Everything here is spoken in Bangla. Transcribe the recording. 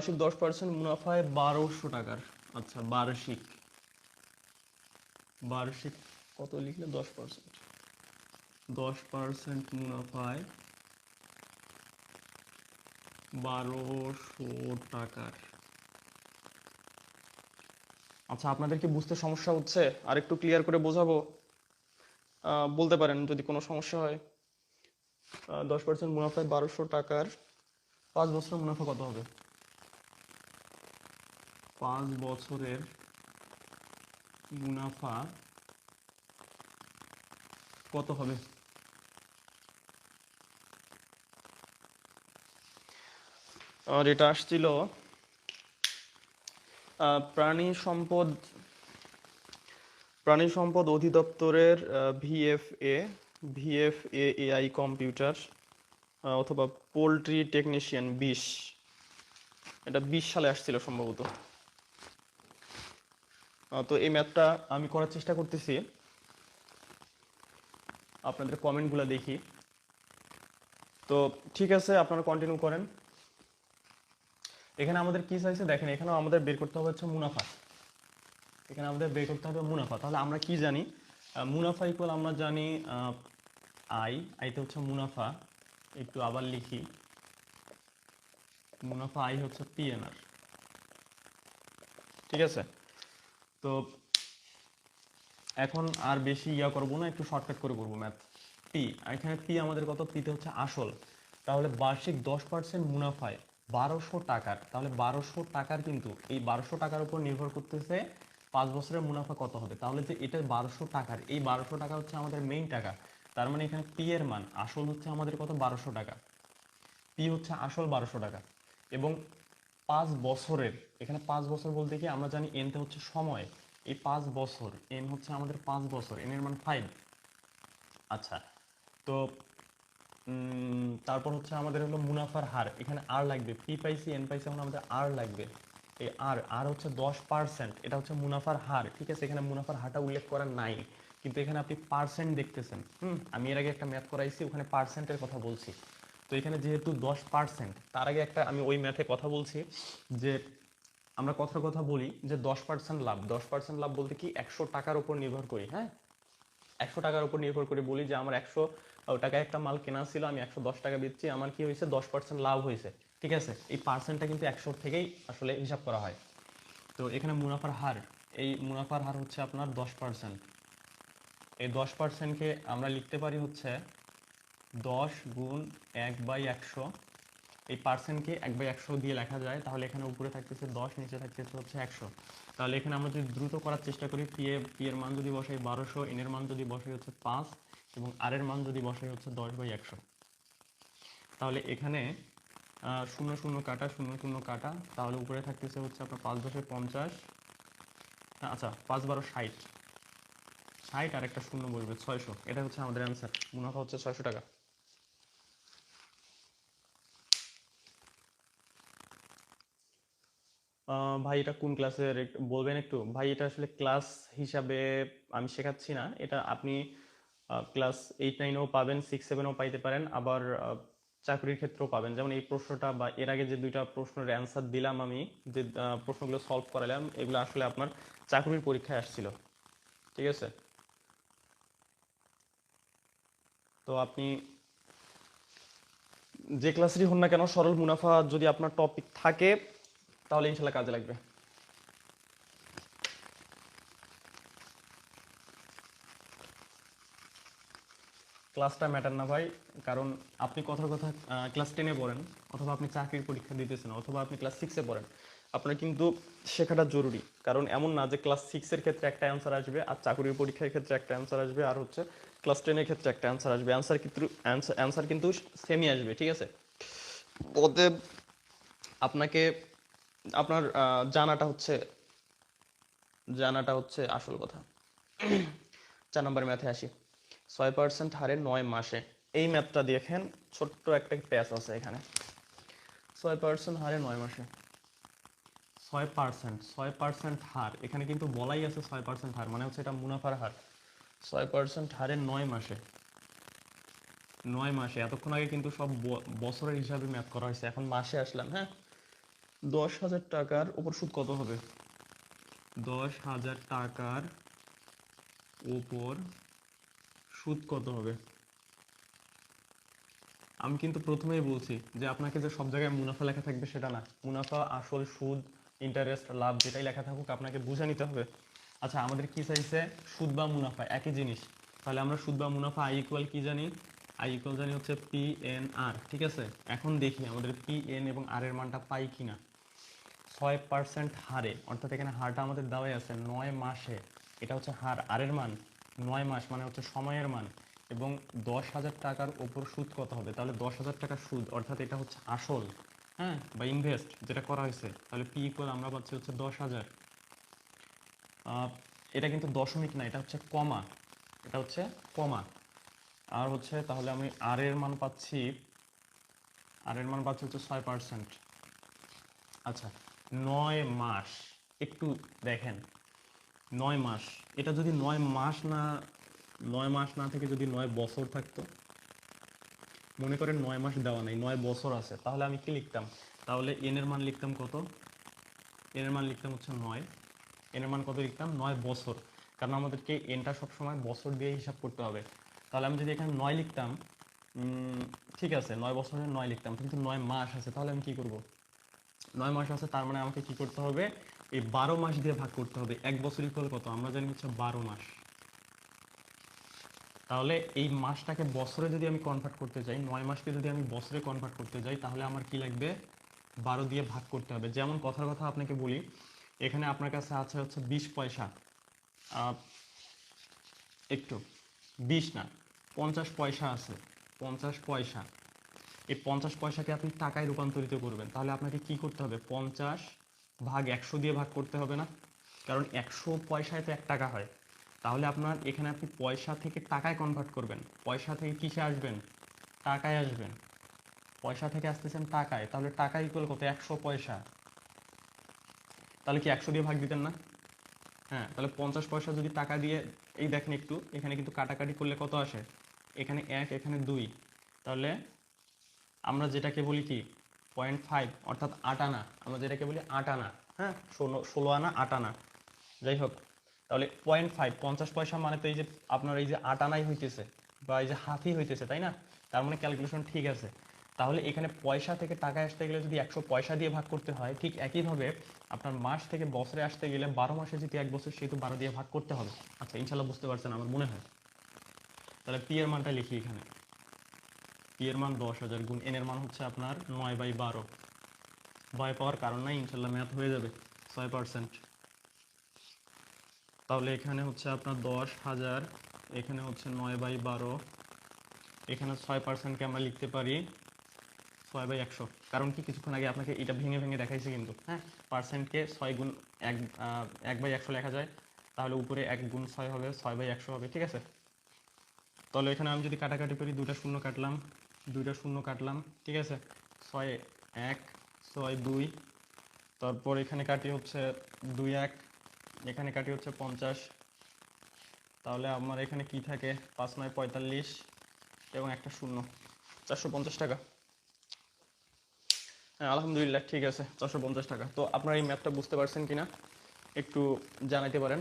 বার্ষিক দশ পার্সেন্ট মুনাফায় বারোশো টাকার। আচ্ছা বার্ষিক বার্ষিক কত লিখলে? দশ পার্সেন্ট দশ পার্সেন্ট মুনাফায় বারোশো টাকার। আচ্ছা আপনাদের কি বুঝতে সমস্যা হচ্ছে? আর একটু ক্লিয়ার করে বোঝাবো? বলতে পারেন যদি কোনো সমস্যা হয়। দশ পার্সেন্ট মুনাফায় বারোশো টাকার। পাঁচ বছরের মুনাফা কত হবে? পাঁচ বছরের মুনাফা কত হবে? আর এটা আসছিল প্রাণী সম্পদ প্রাণী সম্পদ অধিদপ্তরের ভিএফএ ভিএফএ এআই কম্পিউটার অথবা পোলট্রি টেকনিশিয়ান বিশ। এটা বিশ সালে আসছিল সম্ভবত। তো এই ম্যাথটা আমি করার চেষ্টা করতেছি। আপনাদের কমেন্টগুলো দেখি। তো ঠিক আছে, আপনারা কন্টিনিউ করেন। এখানে আমাদের কি চাইছে? দেখেন, এখানেও আমাদের বের করতে হবে হচ্ছে মুনাফা। এখানে আমাদের বের করতে হবে মুনাফা। তাহলে আমরা কি জানি? মুনাফা ইকুয়াল আমরা জানি আই আইতে হচ্ছে মুনাফা। একটু আবার লিখি। মুনাফা আই হচ্ছে পিএনআর ঠিক আছে? তো এখন আর বেশি ইয়া করব না, একটু শর্টকাট করে করব ম্যাথ পি এখানে পি আমাদের কত? পিতে হচ্ছে আসল। তাহলে বার্ষিক দশ পার্সেন্ট মুনাফায় বারোশো টাকার, তাহলে বারোশো টাকার কিন্তু এই বারোশো টাকার উপর নির্ভর করতেছে পাঁচ বছরের মুনাফা কত হবে? তাহলে যে এটা বারোশো টাকার, এই বারোশো টাকা হচ্ছে আমাদের মেইন টাকা। তার মানে এখানে পি এর মান, আসল হচ্ছে আমাদের কত? বারোশো টাকা। পি হচ্ছে আসল বারোশো টাকা। এবং পাঁচ বছরের, এখানে পাঁচ বছর বলতে কি আমরা জানি এনতে হচ্ছে সময়। এই পাঁচ বছর এন হচ্ছে আমাদের পাঁচ বছর এন এর মান ফাইভ আচ্ছা তো তারপর হচ্ছে আমাদের হলো মুনাফার হার, এখানে আর লাগবে পি পাইসি এন পাইসি এখন আমাদের আর লাগবে। এই আর আর হচ্ছে দশ পার্সেন্ট এটা হচ্ছে মুনাফার হার, ঠিক আছে? এখানে মুনাফার হারটা উল্লেখ করা নাই, কিন্তু এখানে আপনি পার্সেন্ট দেখতেছেন, হুম? আমি এর আগে একটা ম্যাথ করাইছি, ওখানে পার্সেন্টের কথা বলছি। তো এখানে যেহেতু দশ পার্সেন্ট তার আগে একটা আমি ওই ম্যাথে কথা বলছি যে আমরা কথার কথা বলি যে দশ পার্সেন্ট লাভ। দশ পার্সেন্ট লাভ বলতে কি একশো টাকার উপর নির্ভর করি হ্যাঁ? একশো টাকার উপর নির্ভর করে বলি যে আমার একশো টাকায় একটা মাল কেনা ছিল, আমি একশো দশ টাকা দিচ্ছি, আমার কি হয়েছে? দশ পার্সেন্ট লাভ হয়েছে, ঠিক আছে? এই পার্সেন্টটা কিন্তু একশোর থেকেই আসলে হিসাব করা হয়। তো এখানে মুনাফার হার, এই মুনাফার হার হচ্ছে আপনার দশ পার্সেন্ট এই দশ পার্সেন্টকে আমরা লিখতে পারি হচ্ছে দশ গুণ এক বাই একশো, এই পার্সেন্টকে এক বাই একশো দিয়ে লেখা যায়, তাহলে এখানে উপরে থাকতেছে দশ, নিচে থাকতেছে হচ্ছে একশো। তাহলে এখানে আমরা যদি দ্রুত করার চেষ্টা করি পি এ পি এর মান যদি বসাই বারোশো এন এর মান যদি বসাই হচ্ছে পাঁচ, এবং আর এর মান যদি বসাই হচ্ছে দশ বাই একশো। তাহলে এখানে শূন্য শূন্য কাটা, শূন্য শূন্য কাটা, তাহলে উপরে থাকতেছে হচ্ছে আপনার পাঁচ দশে পঞ্চাশ আচ্ছা পাঁচ বারো ষাট। ষাট আর একটা শূন্য বলবে ছয়শো। এটা হচ্ছে আমাদের অ্যান্সার মুনাফা হচ্ছে ছয়শো টাকা। ভাই, এটা কোন ক্লাসের বলবেন একটু? ভাই, এটা আসলে ক্লাস হিসাবে আমি শেখাচ্ছি না। এটা আপনি ক্লাস এইট নাইনেও পাবেন সিক্স সেভেনও পাইতে পারেন। আবার চাকরির ক্ষেত্রেও পাবেন। যেমন এই প্রশ্নটা বা এর আগে যে দুইটা প্রশ্নের অ্যান্সার দিলাম আমি, যে প্রশ্নগুলো সলভ করালাম, এগুলো আসলে আপনার চাকরির পরীক্ষায় আসছিল। ঠিক আছে? তো আপনি যে ক্লাসেরই হন না কেন, সরল মুনাফা যদি আপনার টপিক থাকে তাহলে ইনশাল্লাহ কাজে লাগবে। ক্লাসটা ম্যাটার না ভাই কারণ আপনি কথার কথা ক্লাস টেনে পড়েন অথবা আপনি চাকরির পরীক্ষা দিতেছেন অথবা আপনি ক্লাস সিক্সে পড়েন। আপনার কিন্তু শেখাটা জরুরি কারণ এমন না যে ক্লাস সিক্সের ক্ষেত্রে একটা অ্যান্সার আসবে আর চাকরির পরীক্ষার ক্ষেত্রে একটা অ্যান্সার আসবে আর হচ্ছে ক্লাস টেনের ক্ষেত্রে একটা অ্যান্সার আসবে। অ্যান্সার কিন্তু অ্যান্সার কিন্তু সেমই আসবে ঠিক আছে? অতএব আপনাকে আপনার জানাটা হচ্ছে জানাটা হচ্ছে আসল কথা। চার নম্বর ম্যাথে আসি। ছয় পার্সেন্ট হারে নয় মাসে। এই ম্যাথটা দেখেন, ছোট্ট একটা প্যাচ আছে এখানে। ছয় পার্সেন্ট হারে নয় মাসে। ছয় পার্সেন্ট ছয় পার্সেন্ট হার। এখানে কিন্তু বলাই আছে ছয় পার্সেন্ট হার মানে হচ্ছে এটা মুনাফার হার। ছয় পার্সেন্ট হারে নয় মাসে। নয় মাসে। এতক্ষণ আগে কিন্তু সব বছরের হিসাবে ম্যাথ করা হয়েছে। এখন মাসে আসলাম হ্যাঁ? দশ হাজার টাকার উপর সুদ কত হবে? দশ হাজার টাকার উপর সুদ কত হবে? আমি কিন্তু প্রথমেই বলছি যে আপনাকে যে সব জায়গায় মুনাফা লেখা থাকবে সেটা না। মুনাফা, আসল সুদ ইন্টারেস্ট লাভ যেটাই লেখা থাকুক, আপনাকে বুঝে নিতে হবে। আচ্ছা আমাদের কি চাইছে? সুদ বা মুনাফা, একই জিনিস। তাহলে আমরা সুদ বা মুনাফা আই ইকুয়াল কি জানি? আই ইকুয়াল জানি হচ্ছে পি এন আর ঠিক আছে? এখন দেখি আমাদের পি এন এবং আর এর মানটা পাই কিনা। ছয় পার্সেন্ট হারে, অর্থাৎ এখানে হারটা আমাদের দেওয়াই আছে নয় মাসে। এটা হচ্ছে হার আরের মান, নয় মাস মানে হচ্ছে সময়ের মান। এবং দশ হাজার টাকার ওপর সুদ কত হবে? তাহলে দশ হাজার টাকা সুদ, অর্থাৎ এটা হচ্ছে আসল হ্যাঁ? বা ইনভেস্ট যেটা করা হয়েছে। তাহলে পি ইকুয়াল আমরা পাচ্ছি হচ্ছে দশ হাজার। এটা কিন্তু দশমিক না, এটা হচ্ছে কমা। এটা হচ্ছে কমা। আর হচ্ছে তাহলে আমি আর এর মান পাচ্ছি আর এর মান পাচ্ছি হচ্ছে ছয় পার্সেন্ট আচ্ছা নয় মাস। একটু দেখেন, নয় মাস। এটা যদি নয় মাস না, নয় মাস না থেকে যদি নয় বছর থাকতো, মনে করেন নয় মাস দেওয়া নেই, নয় বছর আছে, তাহলে আমি কি লিখতাম? তাহলে এন এর মান লিখতাম কত? এন এর মান লিখতাম হচ্ছে নয়। এন এর মান কত লিখতাম? নয় বছর। কারণ আমাদেরকে এনটা সবসময় বছর দিয়ে হিসাব করতে হবে। তাহলে আমি যদি এখানে নয় লিখতাম ঠিক আছে, নয় বছরের নয় লিখতাম, কিন্তু নয় মাস আছে, তাহলে আমি কি করব? নয় মাস আছে, তার মানে আমাকে কি করতে হবে? এই বারো মাস দিয়ে ভাগ করতে হবে। এক বছর ইকুয়াল কত? আমরা জানি হচ্ছে বারো মাস। তাহলে এই মাসটাকে বছরে যদি আমি কনভার্ট করতে চাই, নয় মাসকে যদি আমি বছরে কনভার্ট করতে যাই, তাহলে আমার কি লাগবে? বারো দিয়ে ভাগ করতে হবে। যেমন কথার কথা আপনাকে বলি, এখানে আপনার কাছে আছে হচ্ছে বিশ পয়সা। একটু, বিশ না, পঞ্চাশ পয়সা আছে, পঞ্চাশ পয়সা। এই পঞ্চাশ পয়সাকে আপনি টাকায় রূপান্তরিত করবেন। তাহলে আপনাকে কি করতে হবে? পঞ্চাশ ভাগ একশো দিয়ে ভাগ করতে হবে না? কারণ একশো পয়সায় তো এক টাকা হয়। তাহলে আপনার এখানে আপনি পয়সা থেকে টাকায় কনভার্ট করবেন। পয়সা থেকে কিসে আসবেন? টাকায় আসবেন। পয়সা থেকে আসতেছেন টাকায়। তাহলে টাকা ইকুয়াল কত? একশো পয়সা। তাহলে কি একশো দিয়ে ভাগ দিতেন না? হ্যাঁ তাহলে পঞ্চাশ পয়সা যদি টাকা দিয়ে, এই দেখেন একটু, এখানে কিন্তু কাটাকাটি করলে কত আসে? এখানে এক, এখানে দুই। তাহলে আমরা যেটাকে বলি কি? পয়েন্ট ফাইভ অর্থাৎ আট আনা। আমরা যেটাকে বলি আট আনা হ্যাঁ? ষোলো ষোলো আনা, আট আনা। যাই হোক, তাহলে পয়েন্ট ফাইভ পঞ্চাশ পয়সা মানে তো এই যে আপনার এই যে আট আনাই হইতেছে বা এই যে হাফই হইতেছে, তাই না? তার মানে ক্যালকুলেশন ঠিক আছে। তাহলে এখানে পয়সা থেকে টাকা আসতে গেলে যদি একশো পয়সা দিয়ে ভাগ করতে হয়, ঠিক একইভাবে আপনার মাস থেকে বছরে আসতে গেলে বারো মাসে যদি এক বছর, সেহেতু বারো দিয়ে ভাগ করতে হবে। আচ্ছা ইনশাল্লাহ বুঝতে পারছেন আমার মনে হয়। তাহলে পি এর মানটা লিখি এখানে। পি এর মান দশ হাজার গুণ এন এর মান হচ্ছে আপনার নয় বাই বারো। ভয় পাওয়ার কারণ নাই ইনশাল্লাহ ম্যাথ হয়ে যাবে ছয় পার্সেন্ট তাহলে এখানে হচ্ছে আপনার দশ হাজার এখানে হচ্ছে নয় বাই বারো। এখানে ছয় পার্সেন্টকে আমরা লিখতে পারি ছয় বাই একশো। কারণ কি কিছুক্ষণ আগে আপনাকে এটা ভেঙে ভেঙে দেখাইছি কিন্তু। হ্যাঁ। পার্সেন্টকে ছয় গুণ এক এক বাই একশো লেখা যায় তাহলে উপরে এক গুণ ছয় হবে ছয় বাই একশো হবে ঠিক আছে? তাহলে এখানে আমি যদি কাটাকাটি করি দুটা শূন্য কাটলাম দুইটা শূন্য কাটলাম, ঠিক আছে? ছয় এক, ছয় দুই, তারপর এখানে কাটি হচ্ছে দুই এক, এখানে কাটি হচ্ছে পঞ্চাশ। তাহলে আমার এখানে কি থাকে? পাঁচ নয় পঁয়তাল্লিশ এবং একটা শূন্য, চারশো পঞ্চাশ টাকা। হ্যাঁ আলহামদুলিল্লাহ, ঠিক আছে, চারশো পঞ্চাশ টাকা। তো আপনারা এই ম্যাপটা বুঝতে পারছেন কিনা, একটু জানাইতে পারেন।